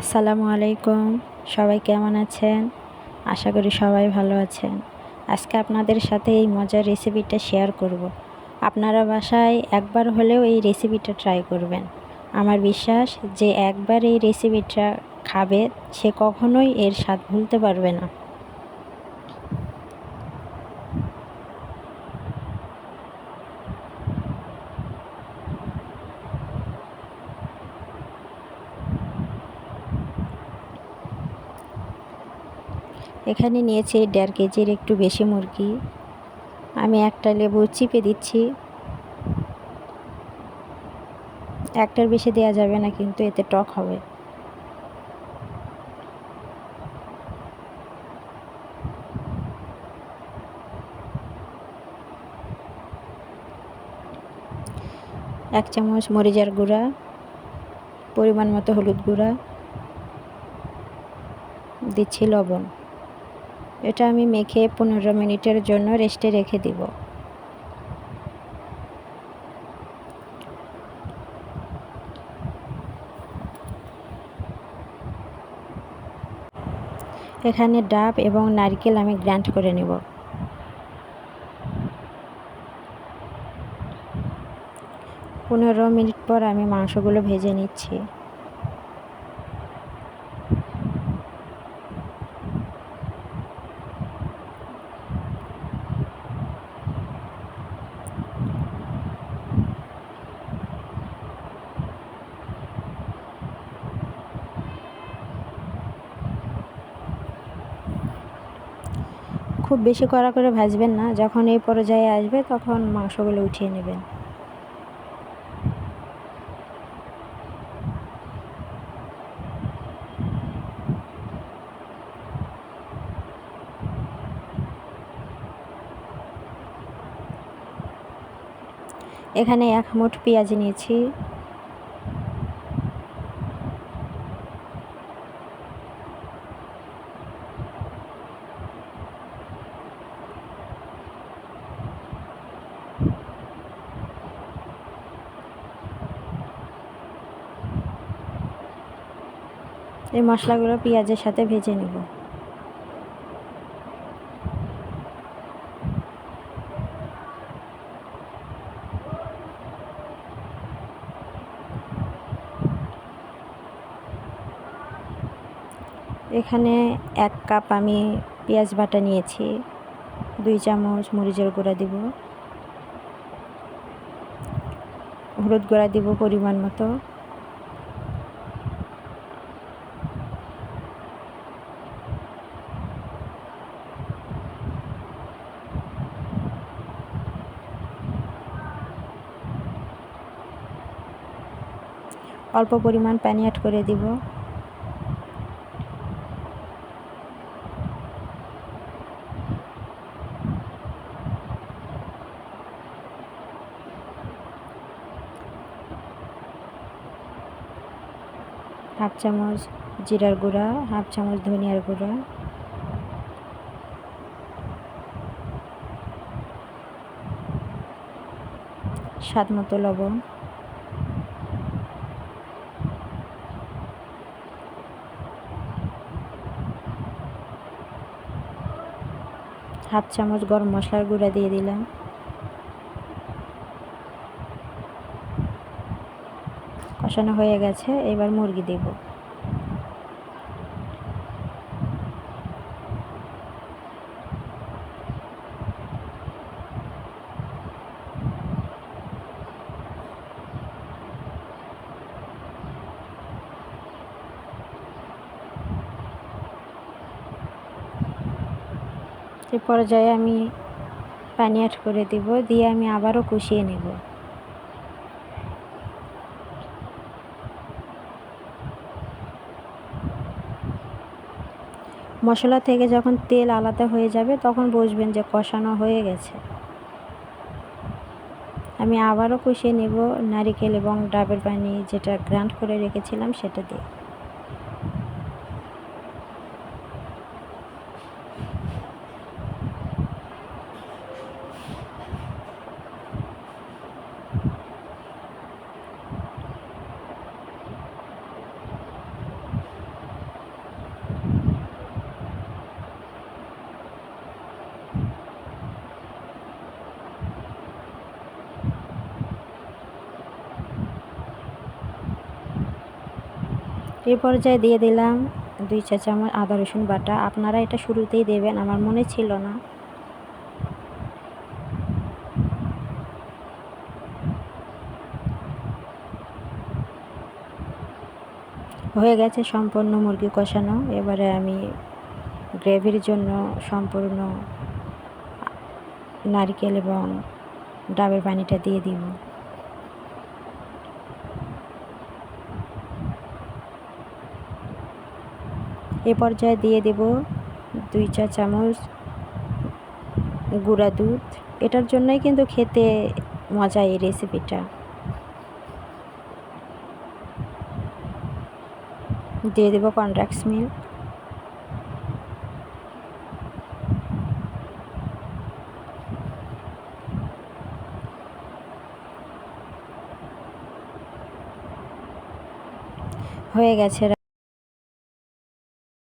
আসসালামু আলাইকুম। সবাই কেমন আছেন? আশা করি সবাই ভালো আছেন। আজকে আপনাদের সাথে এই মজার রেসিপিটা শেয়ার করব। আপনারা বাসায় একবার হলেও এই রেসিপিটা ট্রাই করবেন। আমার বিশ্বাস যে একবার এই রেসিপিটা খাবে, সে কখনোই এর স্বাদ ভুলতে পারবে না। এখানে নিয়েছে দেড় কেজির একটু বেশি মুরগি। আমি একটা লেবু চিপে দিচ্ছি। একটার বেশি দেওয়া যাবে না, কিন্তু এতে টক হবে। এক চামচ মরিচার গুঁড়া, পরিমাণ মতো হলুদ গুঁড়া, দিচ্ছি লবণ। এটা আমি মেখে পনেরো মিনিটের জন্য রেস্টে রেখে দিব। এখানে ডাব এবং নারকেল আমি গ্রান্ড করে নেব। পনেরো মিনিট পর আমি মাংসগুলো ভেজে নিচ্ছি। খুব বেশি কড়া করে ভাজবেন না। যখন এই পর্যায়ে আসবে, তখন মাংসগুলো উঠিয়ে নেবেন। এখানে এক মুঠ পেঁয়াজ নিয়েছি। এই মশলাগুলো পেঁয়াজের সাথে ভেজে নেব। এখানে এক কাপ আমি পেঁয়াজ বাটা নিয়েছি, দুই চামচ মরিচের গুঁড়া দিব, হলুদ গুঁড়া দিব পরিমাণ মতো। অল্প পরিমাণ পানি অ্যাড করে দিব। হাফ চামচ জিরার গুঁড়া, হাফ চামচ ধনিয়ার গুঁড়া। স্বাদ মতো লবণ। হাফ চামচ গরম মশলার গুঁড়া দিয়ে দিলাম। কষানো হয়ে গেছে এবার মুরগি দেব। এ পর্যায়ে আমি পানি অ্যাড করে দেব, দিয়ে আমি আবারও কষিয়ে নেব। মশলা থেকে যখন তেল আলাদা হয়ে যাবে, তখন বুঝবেন যে কষানো হয়ে গেছে। আমি আবারও কষিয়ে নেব নারিকেল এবং ডাবের পানি যেটা গ্রান্ড করে রেখেছিলাম সেটা দিয়ে। এই পর্যায়ে দিয়ে দিলাম দুই চা চামচ আদা, রসুন বাটা। আপনারা এটা শুরুতেই দেবেন, আমার মনে ছিল না। হয়ে গেছে সম্পূর্ণ মুরগি কষানো। এবারে আমি গ্রেভির জন্য সম্পূর্ণ নারকেল এবং ডাবের পানিটা দিয়ে দিব। এ পর্যায়ে দিয়ে দেব দুই চা চামচ গুঁড়া দুধ। এটার জন্যই কিন্তু খেতে মজা এই রেসিপিটা দিয়ে দেবো কনড্রাক্স মিল্ক। হয়ে গেছে।